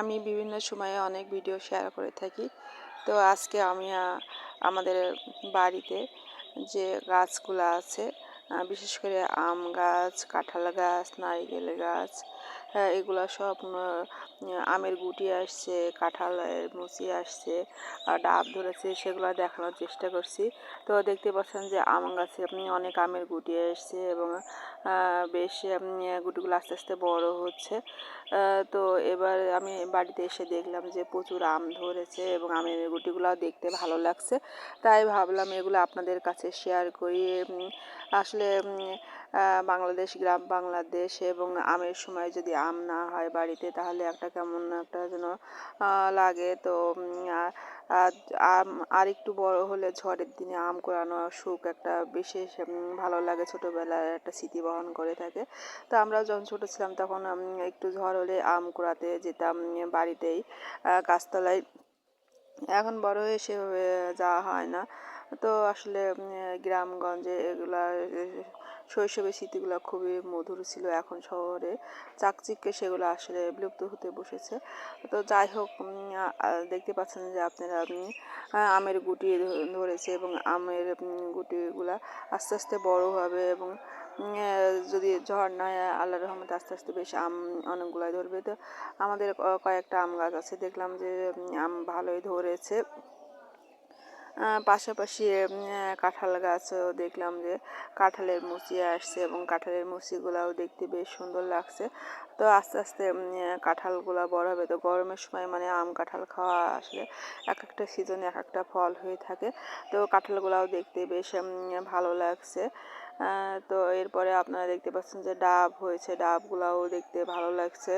আমি বিভিন্ন সময়ে অনেক ভিডিও শেয়ার করে থাকি। তো আজকে আমি আমাদের বাড়িতে যে গাছগুলো আছে বিশেষ করে আম গাছ, কাঁঠাল গাছ, নারিকেল গাছ এগুলো সব আমের গুটি আসছে কাঁঠাল মুচি আসছে আর ডাব ধরেছে, সেগুলো দেখানোর চেষ্টা করছি। তো দেখতে পাচ্ছেন যে আম গাছে আপনি অনেক আমের গুটি আসছে এবং বেশ গুটিগুলো আস্তে আস্তে বড় হচ্ছে। তো এবার আমি বাড়িতে এসে দেখলাম যে প্রচুর আম ধরেছে এবং আমের গুটিগুলো দেখতে ভালো লাগছে। তাই ভাবলাম এগুলো আপনাদের কাছে শেয়ার করি। আসলে বাংলাদেশ গ্রাম বাংলাদেশ এবং আমের সময় যদি আম না হয় বাড়িতে, তাহলে একটা কেমন একটা যেন লাগে। তো আম আর একটু বড় হলে ঝড়ের দিনে আম কোরানো সুখ একটা বিশেষ ভালো লাগে। ছোটোবেলার একটা স্মৃতি বহন করে থাকে। তো আমরা যখন ছোটো ছিলাম তখন একটু ঝড় হলে আম কুড়াতে যেতাম বাড়িতেই গাছতলায়। এখন বড় হয়ে সেভাবে যাওয়া হয় না। তো আসলে গ্রামগঞ্জে এগুলা শৈশবের স্মৃতিগুলো খুবই মধুর ছিল। এখন শহরে চাকচিক্যে সেগুলো আসলে বিলুপ্ত হতে বসেছে। তো যাই হোক দেখতে পাচ্ছেন যে আপনারা আমের গুটি ধরেছে এবং আমের গুটিগুলা আস্তে আস্তে বড় হবে এবং যদি ঝড় না আল্লাহর রহমতে আস্তে আস্তে বেশ আম অনেকগুলাই ধরবে। তো আমাদের কয়েকটা আম গাছ আছে। দেখলাম যে আম ভালোই ধরেছে। পাশাপাশি কাঁঠাল গাছও দেখলাম যে কাঁঠালের মুচি আসছে এবং কাঁঠালের মুচিগুলাও দেখতে বেশ সুন্দর লাগছে। তো আস্তে আস্তে কাঁঠালগুলা বড় হবে। তো গরমের সময় মানে আম কাঁঠাল খাওয়া আসলে এক একটা সিজনে এক একটা ফল হয়ে থাকে। তো কাঁঠালগুলাও দেখতে বেশ ভালো লাগছে। তো এরপরে আপনারা দেখতে পাচ্ছেন যে ডাব হয়েছে। ডাবগুলাও দেখতে ভালো লাগছে।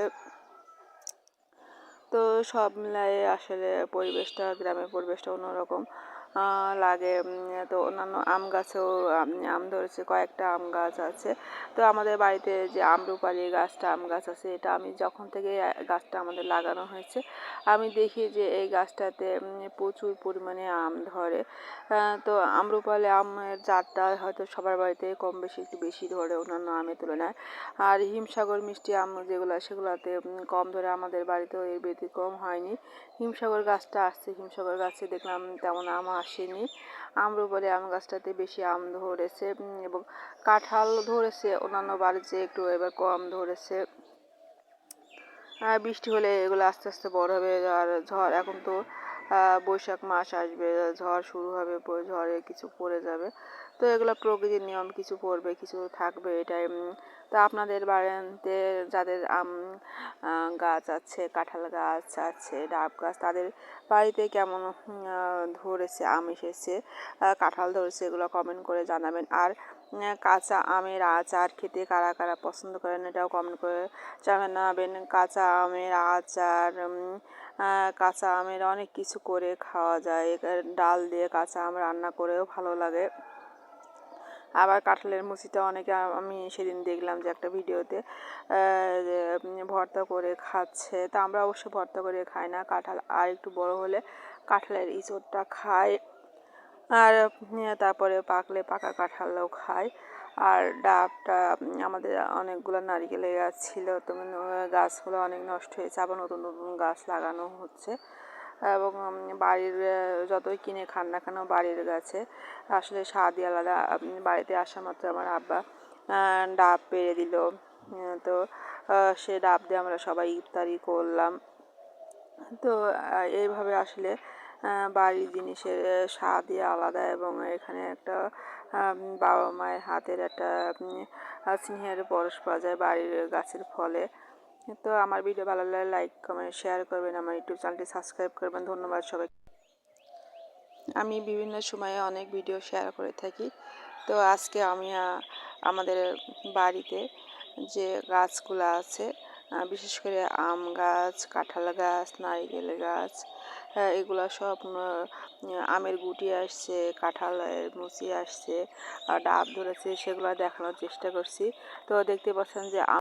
তো সব মিলাই আসলে পরিবেশটা, গ্রামের পরিবেশটা অন্যরকম। লাগে তো অন্যান্য আম গাছেও, আম ধরেছে, কয়েকটা আম গাছ আছে। তো আমাদের বাড়িতে যে আমরুপালি গাছটা, আম গাছ আছে, এটা আমি যখন থেকে গাছটা আমাদের লাগানো হয়েছে, আমি দেখি যে এই গাছটাতে প্রচুর পরিমাণে আম ধরে। তো আমরুপালি আমের জাতটা হয়তো সবার বাড়িতে কম বেশি, একটু বেশি ধরে অন্যান্য আমের তুলনায়। আর হিমসাগর মিষ্টি আম যেগুলো, সেগুলোতে কম ধরে আমাদের বাড়িতেও এর ব্যতিক্রম হয়নি। হিমসাগর গাছটা আসছে, হিমসাগর গাছে দেখলাম তেমন আম আসেনি। আম্রপালি আম গাছটাতে বেশি আম ধরেছে এবং কাঁঠাল ধরেছে, অন্যান্য বাড়িতে একটু এবার কম ধরেছে। বৃষ্টি হলে এগুলো আস্তে আস্তে বড় হবে, আর ঝড় এখন তো বৈশাখ মাস আসবে, ঝড় শুরু হবে ঝড়ে কিছু পড়ে যাবে। তো এগুলো প্রকৃতির নিয়ম, কিছু পড়বে, কিছু থাকবে, এটাই। তো আপনাদের বাড়িতে যাদের আম গাছ আছে, কাঁঠাল গাছ আছে, ডাব গাছ, তাদের বাড়িতে কেমন ধরেছে, আম এসেছে কাঁঠাল ধরেছে, এগুলো কমেন্ট করে জানাবেন। আর কাঁচা আমের আচার খেতে কারা কারা পছন্দ করেন, এটাও কমেন্ট করে জানাবেন। কাঁচা আমের আচার কাঁচা আমের অনেক কিছু করে খাওয়া যায়। ডাল দিয়ে কাঁচা আম রান্না করেও ভালো লাগে। আবার কাঁঠালের মুচিটা অনেকে আমি সেদিন দেখলাম যে একটা ভিডিওতে ভর্তা করে খাচ্ছে। তা আমরা অবশ্য ভর্তা করে খাই না। কাঁঠাল আর একটু বড় হলে কাঁঠালের ইঁচড়টা খাই। আর তারপরে পাকলে পাকা কাঁঠালও খাই। আর ডাবটা আমাদের অনেকগুলো নারিকেলের গাছ ছিল। তো গাছগুলো অনেক নষ্ট হয়েছে। আবার নতুন নতুন গাছ লাগানো হচ্ছে। এবং বাড়ির যতই কিনে খান না কেন বাড়ির গাছে। আসলে স্বাদই আলাদা। বাড়িতে আসা মাত্র আমার আব্বা ডাব পেড়ে দিল। তো সে ডাব দিয়ে আমরা সবাই ইফতারি করলাম। তো এইভাবে আসলে বাড়ির জিনিসের স্বাদই আলাদা এবং এখানে একটা বাবা মায়ের হাতের একটা স্নেহের পরশ পাওয়া যায় বাড়ির গাছের ফলে। তো আমার ভিডিও ভালো লাগলে লাইক কমেন্ট শেয়ার করবেন। আমার ইউটিউব চ্যানেলটি সাবস্ক্রাইব করবেন। ধন্যবাদ সবাই। আমি বিভিন্ন সময়ে অনেক ভিডিও শেয়ার করে থাকি। তো আজকে আমি আমাদের বাড়িতে যে গাছগুলো আছে বিশেষ করে আম গাছ, কাঁঠাল গাছ, নারিকেল গাছ এগুলো সব আমের গুটি আসছে কাঁঠাল মুচি আসছে আর ডাব ধরেছে, সেগুলো দেখানোর চেষ্টা করছি। তো দেখতে পাচ্ছেন যে